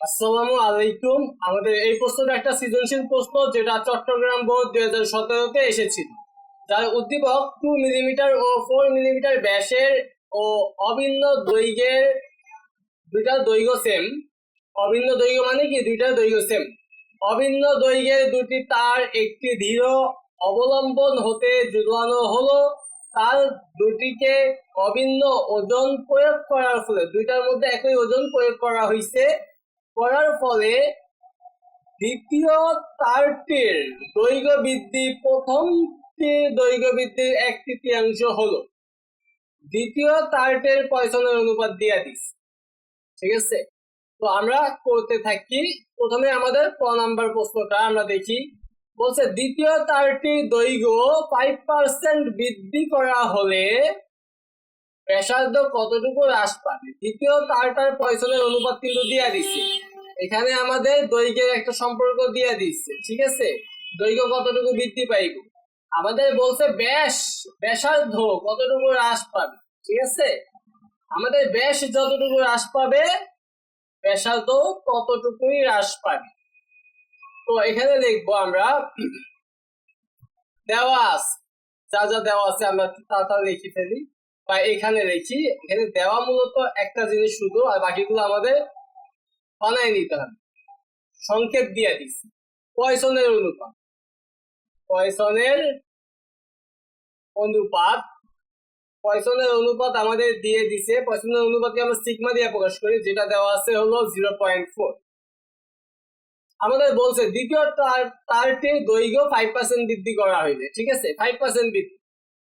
আসসালামু আলাইকুম। আমাদের এই প্রশ্নটা একটা সৃজনশীল প্রশ্ন যেটা চট্টগ্রাম বোর্ড দুই হাজার সতেরোতে এসেছিল। যার উদ্দীপক টু মিলিমিটার ও ফোর মিলিমিটার ব্যাসের ও অভিন্ন দৈর্ঘ্যের দুইটা দৈর্ঘ্য সেম অভিন্ন দৈর্ঘ্য মানে কি? দুইটা দৈর্ঘ্য সেম অভিন্ন দৈর্ঘ্যের দুটি তার একটি দৃঢ় অবলম্বন হতে ঝুলানো হলো। তার দুটিকে অভিন্ন ওজন প্রয়োগ করার ফলে দুইটার মধ্যে একই ওজন প্রয়োগ করা হয়েছে। করার ফলে দ্বিতীয় তারটির দৈর্ঘ্য বৃদ্ধি প্রথমটির দৈর্ঘ্য বৃদ্ধির এক তৃতীয়াংশ হলো। দ্বিতীয় তারটের পয়সনের অনুপাত দিয়ে দিস। ঠিক আছে? তো আমরা করতে থাকি, প্রথমে আমাদের ক নাম্বার প্রশ্নটা আমরা দেখি। বলছে, দ্বিতীয় তারটির দৈর্ঘ্য ফাইভ পার্সেন্ট বৃদ্ধি করা হলে ব্যাসার্ধ কতটুকু হ্রাস পাবে? দ্বিতীয় তারটার পয়সনের অনুপাত কিন্তু দিয়ে দিচ্ছে এখানে আমাদের দৈর্ঘ্যের একটা সম্পর্ক দিয়ে দিচ্ছে, ঠিক আছে? দৈর্ঘ্য কতটুকু বৃদ্ধি পাইব? আমাদের বলছে ব্যাস, ব্যাসার্ধ কতটুকু হ্রাস পাবে, ঠিক আছে? আমাদের ব্যাস যতটুকু হ্রাস পাবে, ব্যাসার্ধ ততটুকুই হ্রাস পাবে। তো এখানে লিখব আমরা, দেওয়া আছে, যা যা দেওয়া আছে আমরা তাড়াতাড়ি লিখে ফেলি। বা এখানে লিখি, এখানে দেওয়া মূলত একটা জিনিস শুধু, আর বাকিগুলো আমাদের বানায় নিতে হবে। সংকেত দিয়ে দিছি পয়সনের অনুপাত। পয়সনের অনুপাত। পয়সনের অনুপাত আমাদের দিয়ে দিছে। পয়সনের অনুপাতকে আমরা সিগমা দিয়ে প্রকাশ করি, যেটা দেওয়া আছে হলো জিরো পয়েন্ট ফোর। আমাদের বলছে, দ্বিতীয় দৈর্ঘ্য ফাইভ পার্সেন্ট বৃদ্ধি করা হইলে, ঠিক আছে? ফাইভ পার্সেন্ট বৃদ্ধি।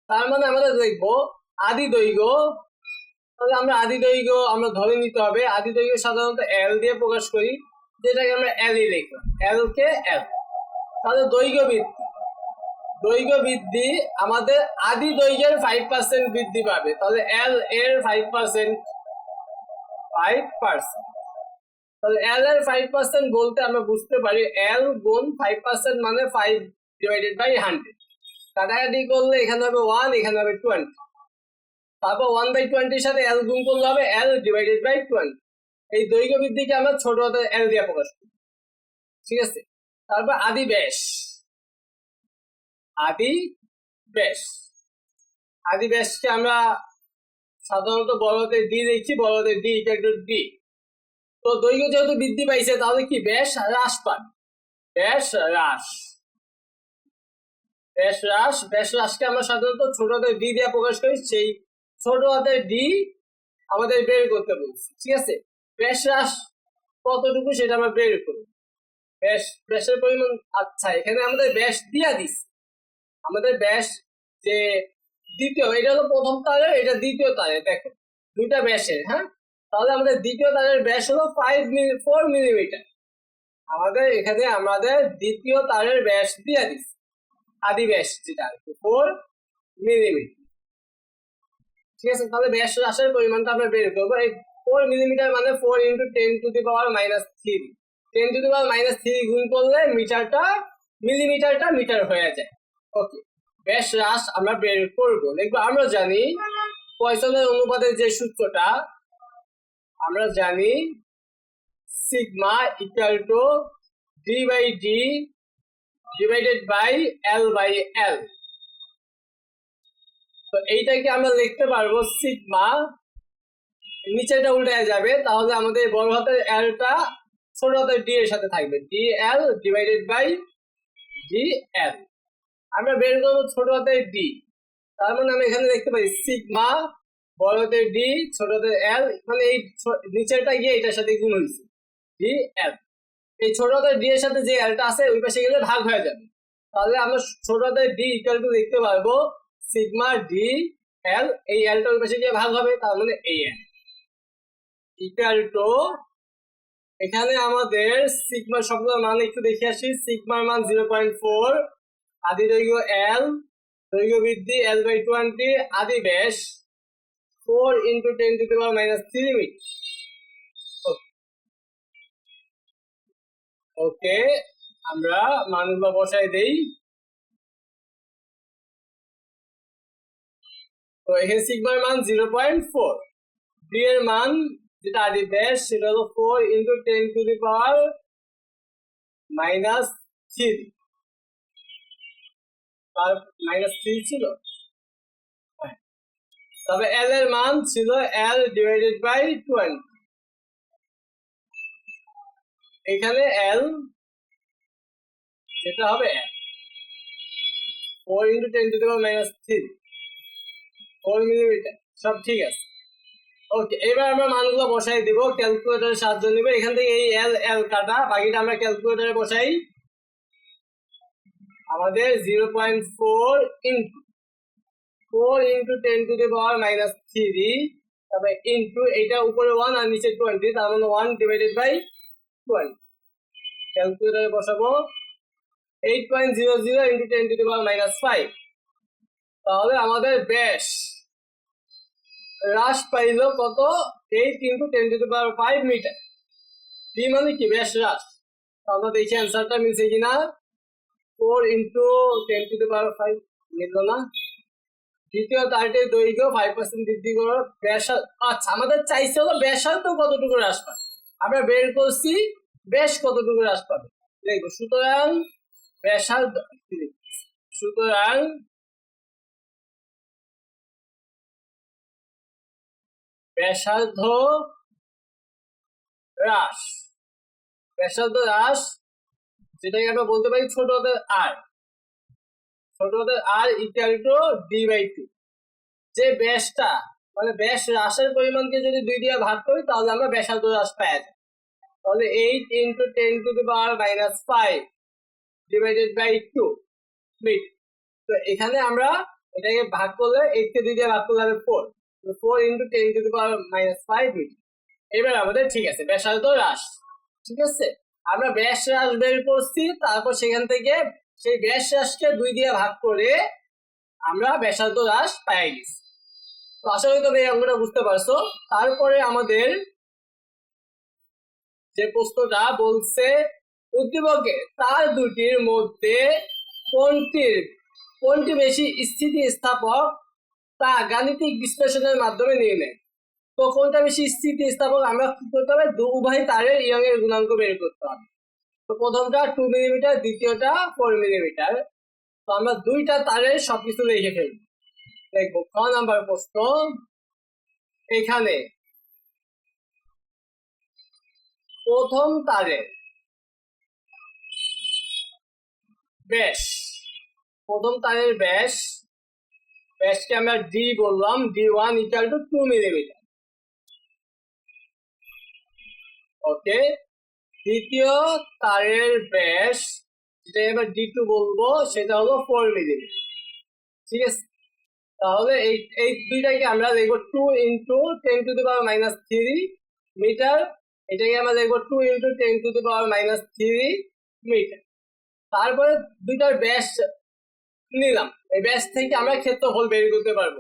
তার মানে আমাদের দেখব, আদি দৈর্ঘ্য তাহলে আমরা আদি দৈর্ঘ্য আমরা ধরে নিতে হবে। আদি দৈর্ঘ্য সাধারণত এল দিয়ে প্রকাশ করি, যেটাকে আমরা এল ই লিখলাম এল কে এল তাহলে দৈর্ঘ্য বৃদ্ধি। দৈর্ঘ্য বৃদ্ধি আমাদের আদি দৈর্ঘ্যের ফাইভ পার্সেন্ট বৃদ্ধি পাবে। তাহলে এল এর ফাইভ পার্সেন্ট ফাইভ পার্সেন্ট তাহলে এল এর ফাইভ পার্সেন্ট বলতে আমরা বুঝতে পারি এল গুণ ফাইভ পার্সেন্ট মানে ফাইভ ডিভাইডেড বাই হান্ড্রেড কাটাকাটি করলে এখানে হবে ওয়ান এখানে হবে টোয়েন্টি তারপর ওয়ান বাই টোয়েন্টির সাথে এল গুণ করলে হবে এল ডিভাইডেড বাই টোয়েন্টি এই দৈর্ঘ্য বৃদ্ধিকে আমরা ছোট হাতে এল দিয়ে প্রকাশ করি। ঠিক আছে? তারপর আদি ব্যাস। আদি ব্যাস। আদি ব্যাসকে আমরা সাধারণত বড়তে ডি দেখছি বড়তে ডি ইকুয়াল টু ডি তো দৈর্ঘ্য যেহেতু বৃদ্ধি পাইছে, তাহলে কি? ব্যাস, হ্রাস পাবে। ব্যাস, হ্রাস। ব্যাস হ্রাস। ব্যাস, হ্রাসকে আমরা সাধারণত ছোট হাতের ডি দিয়ে প্রকাশ করি, সেই ছোট হাতের ডি আমাদের বের করতে বলছি, ঠিক আছে? হ্রাস কতটুকু সেটা আমরা বের করব। ব্যাস ব্যাসের পরিমাণ আচ্ছা এখানে আমাদের ব্যাস দিয়া দিস আমাদের ব্যাস যে দ্বিতীয়, এটা হলো প্রথম তারে এটা দ্বিতীয় তারে দেখো, দুইটা ব্যাসের হ্যাঁ? তাহলে আমাদের দ্বিতীয় তারের ব্যাস হলো ফাইভ মিলি ফোর মিলিমিটার আমাদের এখানে আমাদের দ্বিতীয় তারের ব্যাস দিয়ে দিস আদি ব্যাস যেটা ফোর মিলিমিটার ঠিক আছে, তাহলে ব্যাস হ্রাসের পরিমাণটা আমরা বের করব। এই ফোর মিলিমিটার মানে four into ten to the power minus three ten to the power minus three গুণ করলে মিটারটা মিলিমিটারটা মিটার হয়ে যায়। ওকে ব্যাস হ্রাস আমরা বের করব। দেখব, আমরা জানি পয়সনের অনুপাতের যে সূত্রটা, আমরা জানি sigma equal to D by D divided by L by L তো এইটাকে আমরা লিখতে পারব সিগমা নিচেটা উল্টে যাবে, তাহলে আমাদের বড় হাতের এলটা ছোট হাতের ডি এর সাথে থাকবে। D L divided by D L আমরা বের করব ছোট হাতের ডি তার মানে আমরা এখানে দেখতে পাই সিগমা বড় হাতের ডি ছোট হাতের এল মানে এই নিচেরটা গিয়ে এটার সাথে গুণ হয়েছে। ডি এল এই ছোট হাতের ডি এর সাথে যে এলটা আছে, ওই পাশে গেলে ভাগ হয়ে যাবে। তাহলে আমরা ছোট হাতের ডি ইকুয়াল টু লিখতে পারব সিগমা ডি এল এই এলটা ওই পাশে গিয়ে ভাগ হবে, তার মানে এই এল ইকুয়াল টু এখানে আমাদের সিগমা শব্দের মান একটু দেখে আসি। সিগমার মান জিরো পয়েন্ট ফোর আদি দৈর্ঘ্য এল দৈর্ঘ্য বৃদ্ধি এল বাই টোয়েন্টি আদি ব্যাস four into ten to power minus three metre okay আমরা মানুষ বা বসাই দেই। তো এখানে সিগমার মান জিরো পয়েন্ট ফোর ডি এর মান যেটা আদি ব্যাস সেটা হলো four into ten to the power minus three minus three ছিল। হ্যাঁ। তবে এল এর মান ছিল এল ডিভাইডেড বাই টোয়েন্টি এখানে এল সেটা হবে four into ten to the power minus three four millimetre সব ঠিক আছে। ওকে এবার আমরা মানগুলো বসাই দিব ক্যালকুলেটরের সাহায্য নিব। এখান থেকে এই এল এল কাটা, বাকিটা আমরা ক্যালকুলেটরে বসাই। আমাদের zero point four into four into ten to the power minus three তারপরে ইন্টু এটা উপরে ওয়ান আর নিচে টোয়েন্টি তার মানে ওয়ান ডিভাইডেড বাই টোয়েন্টি ক্যালকুলেটরে বসাবো। Eight point zero zero into ten to the power minus five তাহলে আমাদের ব্যাস। হ্রাস পাইল কত? Eight into ten to power five metre D মানে কি? ব্যাস হ্রাস। আমরা দেখি অ্যান্সারটা মিলছে কিনা। Four into ten to power five মিলল না। দ্বিতীয় তারটির দৈর্ঘ্য ফাইভ পার্সেন্ট বৃদ্ধি করে ব্যাসার্ধ আচ্ছা আমাদের চাইছে হলো ব্যাসার্ধ কতটুকু হ্রাস পাবে? আমরা বের করছি বেশ কতটুকু হ্রাস পাবে? দেখো সুতরাং ব্যাসার্ধ সুতরাং ব্যাসার্ধ হ্রাস। ব্যাসার্ধ হ্রাস, যেটাকে আমরা বলতে পারি ছোট হাতের আর ছোট হাতের R equal to D by two যে ব্যাসটা মানে ব্যাস হ্রাসের পরিমাণকে যদি দুই দিয়ে ভাগ করি, তাহলে আমরা ব্যাসার্ধ হ্রাস পাই। তাহলে eight into ten to the power minus five divided by two metre তো এখানে আমরা এটাকে ভাগ করলে এইট কে দুই দিয়ে ভাগ করলে হবে four four into ten to power minus five metre এবার আমাদের ঠিক আছে, ব্যাসার্ধ হ্রাস, ঠিক আছে? আমরা ব্যাস হ্রাস বের করছি, তারপর সেখান থেকে সেই ব্যাস হ্রাসকে দুই দিয়ে ভাগ করে আমরা ব্যাসার্ধ হ্রাস পাই গেছি। তো আশা করি অঙ্কটা বুঝতে পারছ। তারপরে আমাদের যে প্রশ্নটা বলছে, উদ্দীপকে তার দুটির মধ্যে কোনটির, কোনটি বেশি স্থিতিস্থাপক তা গাণিতিক বিশ্লেষণের মাধ্যমে নির্ণয় তো কোনটা বেশি স্থিতিস্থাপক, আমরা কি করতে হবে? দু উভয় তারের ইয়ং এর গুণাঙ্ক বের করতে হবে। তো প্রথমটা টু মিলিমিটার দ্বিতীয়টা ফোর মিলিমিটার তো আমরা দুইটা তারের সবকিছু লিখে ফেলব। দেখব ক নাম্বার প্রশ্ন। এখানে প্রথম তারের ব্যাস, প্রথম তারের ব্যাস ব্যাসকে আমরা ডি বললাম D one equal to two millimetre okay দ্বিতীয় তারের ব্যাস, যেটা এবার ডি টু বলব, সেটা হলো ফোর মিলিমিটার ঠিক আছে? তাহলে এই এই দুইটাকে আমরা দেখব two into ten to the power minus three metre এটাকে আমরা দেখব two into ten to the power minus three metre তারপরে দুইটার ব্যাস নিলাম। এই ব্যাস থেকে আমরা ক্ষেত্রফল বের করতে পারব।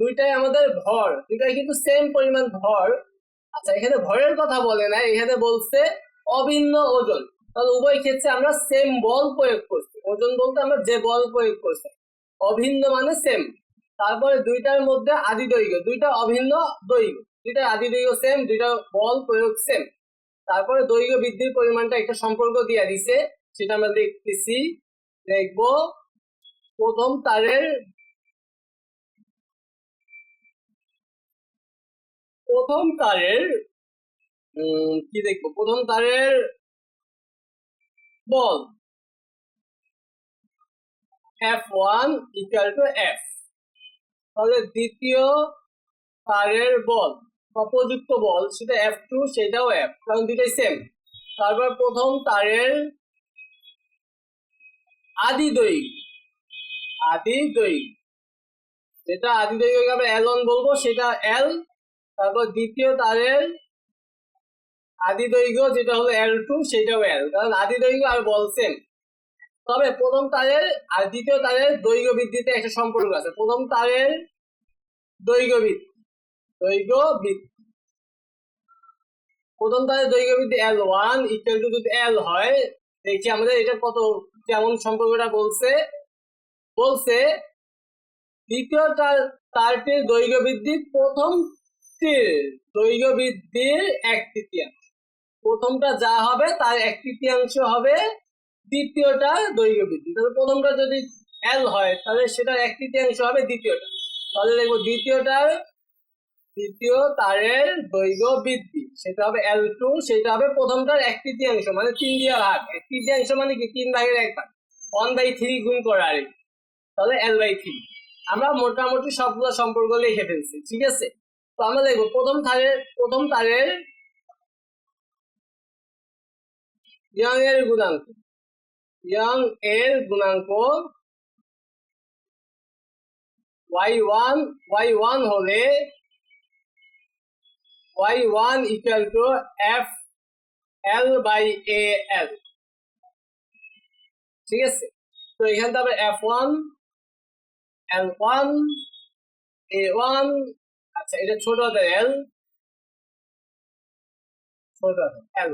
দুইটাই আমাদের ভর, দুইটাই কিন্তু সেম পরিমাণ ভর। আচ্ছা এখানে ভরের কথা বলে না এখানে বলছে অভিন্ন ওজন। তাহলে উভয় ক্ষেত্রে আমরা সেম বল প্রয়োগ করছি। ওজন বলতে আমরা যে বল প্রয়োগ করছি, অভিন্ন মানে সেম তারপরে দুইটার মধ্যে আদি দৈর্ঘ্য দুইটা অভিন্ন দৈর্ঘ্য, দুইটা আদি দৈর্ঘ্য সেম দুইটা বল প্রয়োগ সেম তারপরে দৈর্ঘ্য বৃদ্ধির পরিমাণটা একটা সম্পর্ক দিয়ে দিছে, সেটা আমরা দেখতেছি, দেখব প্রথম তারের প্রথম তারের কি দেখব? প্রথম তারের বল। F one equal to F তাহলে দ্বিতীয় তারের বল, অপযুক্ত বল, সেটা এফ টু সেটাও এফ কারণ দুটাই সেম তারপর প্রথম তারের আদি দৈর্ঘ্য। আদি দৈর্ঘ্য যেটা আদি দৈর্ঘ্যকে আমরা এল ওয়ান বলব, সেটা এল, তারপর দ্বিতীয় তারের আদি দৈর্ঘ্য যেটা হলো এল টু, সেটাও এল। কারণ আদি দৈর্ঘ্য আর বলছেন তবে প্রথম তারের আর দ্বিতীয় তারের দৈর্ঘ্য বৃদ্ধিতে একটা সম্পর্ক আছে। প্রথম তারের দৈর্ঘ্য বৃদ্ধি দৈর্ঘ্য বৃদ্ধি। প্রথম তারের দৈর্ঘ্য বৃদ্ধি এল ওয়ান ইকুয়াল টু যদি এল হয় দেখছি আমাদের এটা কত, কেমন সম্পর্কটা বলছে। বলছে, দ্বিতীয় তার, তারটির দৈর্ঘ্য বৃদ্ধি প্রথম দৈর্ঘ্য বৃদ্ধির এক তৃতীয়াংশ। প্রথমটা যা হবে তার এক তৃতীয়াংশ হবে দ্বিতীয়টা দৈর্ঘ্য বৃদ্ধি তাহলে প্রথমটা যদি এল হয়, তাহলে সেটার এক তৃতীয়াংশ হবে দ্বিতীয়টা। তাহলে দেখব দ্বিতীয়টার, দ্বিতীয় তারের দৈর্ঘ্য বৃদ্ধি সেটা হবে এল টু সেটা হবে প্রথমটার এক তৃতীয়াংশ মানে তিন দিয়ে ভাগ। এক তৃতীয়াংশ মানে কি? তিন ভাগের এক ভাগ। ওয়ান বাই থ্রি গুণ করা আর কি। তাহলে এল বাই থ্রি আমরা মোটামুটি সবগুলো সম্পর্ক লিখে ফেলছি, ঠিক আছে? তো আমরা দেখব, প্রথম তারের প্রথম তারের ইয়ং এর গুণাঙ্ক। ইয়ং এর গুণাঙ্ক ওয়াই ওয়ান ওয়াই ওয়ান হলে Y one equal to F L by A L ঠিক আছে? তো এখানে তারপরে F one L one A one আচ্ছা এটা ছোট হাতের এল ছোট হাতের এল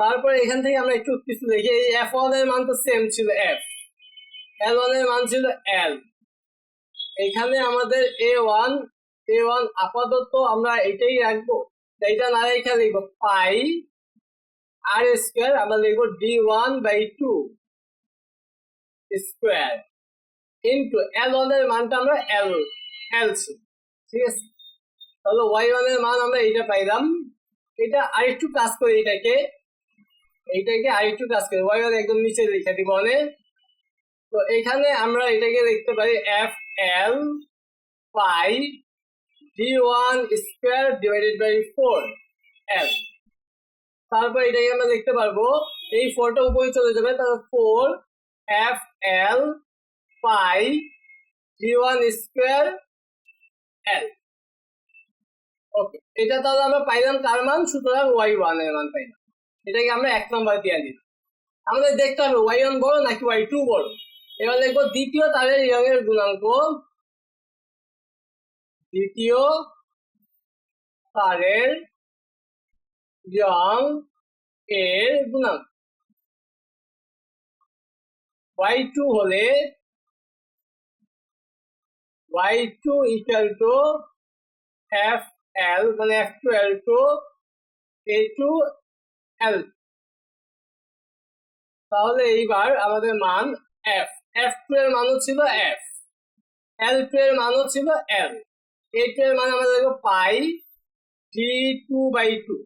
তারপরে এখান থেকে আমরা একটু কিছু দেখি, এই এফ ওয়ানের মান তো সেম ছিল এফ এল ওয়ানের মান ছিল এল এখানে আমাদের এ ওয়ান এ ওয়ান আপাতত আমরা এটাই রাখব এটা না রেখে লিখব পাই আর স্কোয়ার আমরা লিখব D one by two square into L ওয়ানের মানটা আমরা এল এল ছিল ঠিক আছে? তাহলে ওয়াই ওয়ানের মান আমরা এইটা পাইলাম। এটা আরেকটু কাজ করি এটাকে, এইটাকে আরেকটু কাজ করি। ওয়াই ওয়ান একদম নিচে লিখে দিব অনেক। তো এখানে আমরা এটাকে দেখতে পারি F L pi D one square divided by four L তারপর এটাকে আমরা দেখতে পারব, এই ফোরটা উপরে চলে যাবে, তারপর four F L pi D one square L okay এটা তাহলে আমরা পাইলাম তার মান? সুতরাং ওয়াই ওয়ানের মান পাইলাম। এটাকে আমরা এক নম্বর দিয়ে দিলাম। আমাদের দেখতে হবে ওয়াই ওয়ান বড় নাকি ওয়াই টু বড়? এবার দেখব দ্বিতীয় তারের ইয়ং এর গুণাঙ্ক। দ্বিতীয় তারের ইয়ং এর গুণাঙ্ক। ওয়াই টু হলে Y two equal to F L মানে F two L two A two L তাহলে এইবার আমাদের মান এফ এফ এর মানও ছিল এফ এল টু এর মানও ছিল এল এ টু এর মান আমরা দেখব pi D two by two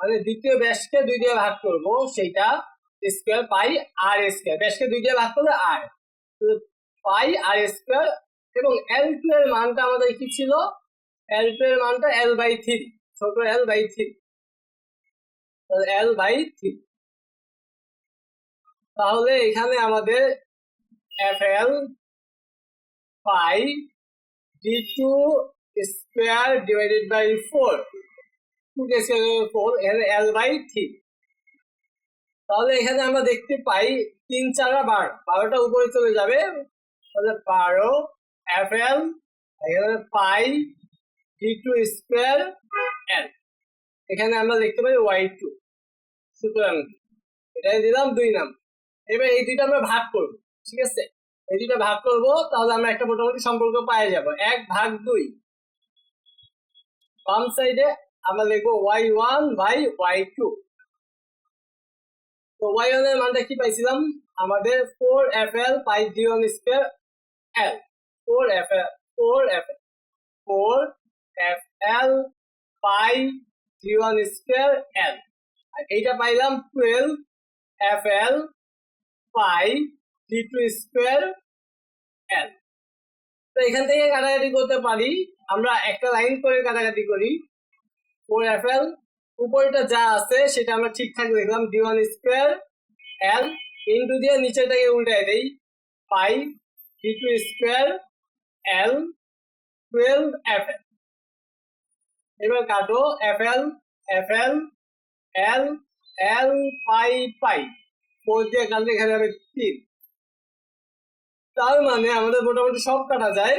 মানে দ্বিতীয় ব্যাসকে দুই দিয়ে ভাগ করব সেটা স্কোয়ার পাই আর স্কোয়ার ব্যাসকে দুই দিয়ে ভাগ করলে আর পাই আর স্কোয়ার এবং এল টু এর মানটা আমাদের কি ছিল? এল টু এর মানটা এল বাই থ্রি ছোট L by three L by three তাহলে এখানে আমাদের F L pi D two square divided by four two K four এখানে এল বাই থ্রি তাহলে এখানে আমরা দেখতে পাই তিন চারা বার, বারোটা উপরে চলে যাবে। তাহলে বারো এখানে pi D two square L এখানে আমরা দেখতে পাই ওয়াই টু সুতরাং এটাই দিলাম দুই নাম। এবার এই দুইটা আমরা ভাগ করব, ঠিক আছে? এই দুইটা ভাগ করব, তাহলে আমরা একটা মোটামুটি সম্পর্ক পাই যাব। এক ভাগ দুই। বাম সাইডে আমরা লিখব Y one by Y two তো ওয়াই ওয়ানের মানটা কি পাইছিলাম? আমাদের four F L pi D one square L four F L four F L four F L pi D one square L এইটা পাইলাম twelve F L pi D two square L তো এখান থেকে কাটাকাটি করতে পারি। আমরা একটা লাইন করে কাটাকাটি করি। ফোর এফ এল উপরেটা যা আছে সেটা আমরা ঠিকঠাক লিখলাম D one square L into দিয়ে নিচেটাকে উল্টাই দেই। Pi D two square L twelve F এবার কাটো F L F L L pi pi. Four দিয়ে এখানে হবে তিন। তার মানে আমাদের মোটামুটি সব কাটা যায়।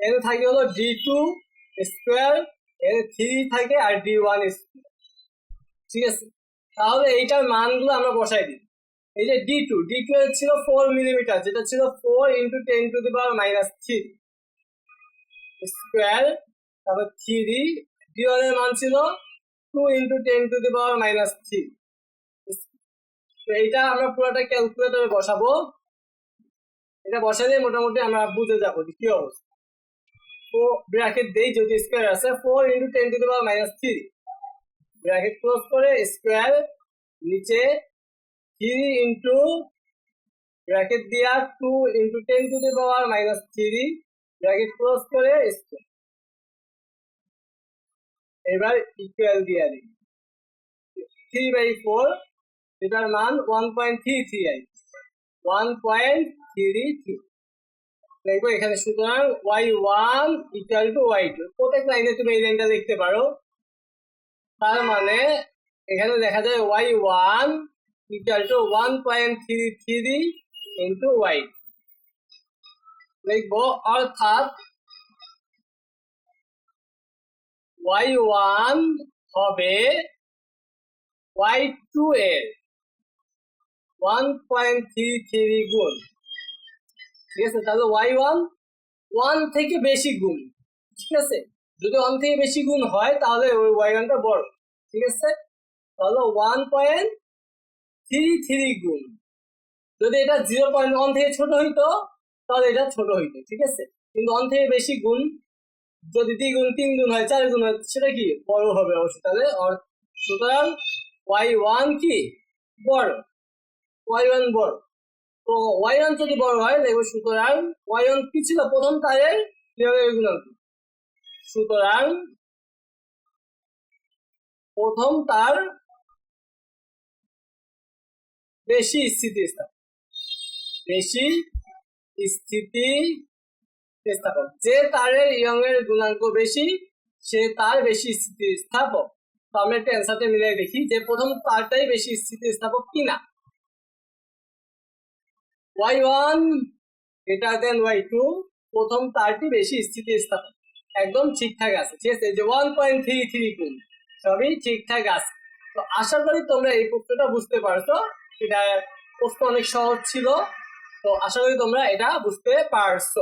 এখানে থাকে হলো ডি টু স্কোয়ার এখানে থ্রি থাকে আর ডি ওয়ান ঠিক আছে? তাহলে এইটার মানগুলো আমরা বসাই দিই। এই যে ডি টু ডি টু ছিল ফোর মিলিমিটার যেটা ছিল four into ten to the power minus three square তারপর থ্রি ডি মান ছিল two into ten to the power minus three এইটা আমরা পুরোটা ক্যালকুলেটরে বসাবো। এটা বসালে মোটামুটি আমরা বুঝে যাব কি অবস্থা। তো ব্র্যাকেট দেই যদি স্কোয়ার আছে four into ten to the power minus three bracket close করে স্কোয়ার নিচে থ্রি ইন্টু ব্র্যাকেট দিয়া two into ten to the power minus three bracket close করে এবার ইকুয়াল দিয়া দিই। থ্রি বাই ফোর এটার মান one point three three I one point three three দেখব এখানে সুতরাং Y one equal to Y two প্রত্যেক লাইনে তুমি এই লাইনটা দেখতে পারো। তার মানে এখানে দেখা যায় Y one equal to one point three three into Y লিখব, অর্থাৎ ওয়াই ওয়ান হবে ওয়াই টু এর ওয়ান পয়েন্ট থ্রি থ্রি গুণ। ঠিক আছে? তাহলে ওয়াই ওয়ান ওয়ান থেকে বেশি গুণ। ঠিক আছে? যদি ওয়ান থেকে বেশি গুণ হয়, তাহলে ওই ওয়াই ওয়ানটা বড়। ঠিক আছে? তাহলে ওয়ান পয়েন্ট থ্রি থ্রি গুণ। যদি এটা জিরো পয়েন্ট ওয়ান থেকে ছোট হইতো তাহলে এটা ছোট হইতো, ঠিক আছে? কিন্তু ওয়ান থেকে বেশি গুণ, যদি দ্বিগুণ তিন গুণ হয়, চার গুণ হয়, সেটা কি? বড় হবে অবশ্যই। তাহলে সুতরাং ওয়াই ওয়ান কি? বড়। ওয়াই ওয়ান বড়। তো ওয়াই ওয়ান যদি বড় হয় দেখব সুতরাং ওয়াই ওয়ান কি ছিল প্রথম তারের গুণাঙ্ক সুতরাং প্রথম তার বেশি স্থিতিস্থাপক বেশি স্থিতি স্থাপক। যে তারের ইয়ং এর গুণাঙ্ক বেশি, সে তার বেশি স্থিতিস্থাপক তো আমরা একটা অ্যান্সারটা মিলিয়ে দেখি যে প্রথম তারটাই বেশি স্থিতিস্থাপক কিনা। Y one greater than Y two প্রথম তারটি বেশি স্থিতিস্থাপক একদম ঠিকঠাক আছে, ঠিক আছে? যে ওয়ান পয়েন্ট থ্রি থ্রি গুণ, সবই ঠিকঠাক আছে। তো আশা করি তোমরা এই প্রশ্নটা বুঝতে পারছ। এটা প্রশ্ন অনেক সহজ ছিল। তো আশা করি তোমরা এটা বুঝতে পারছ।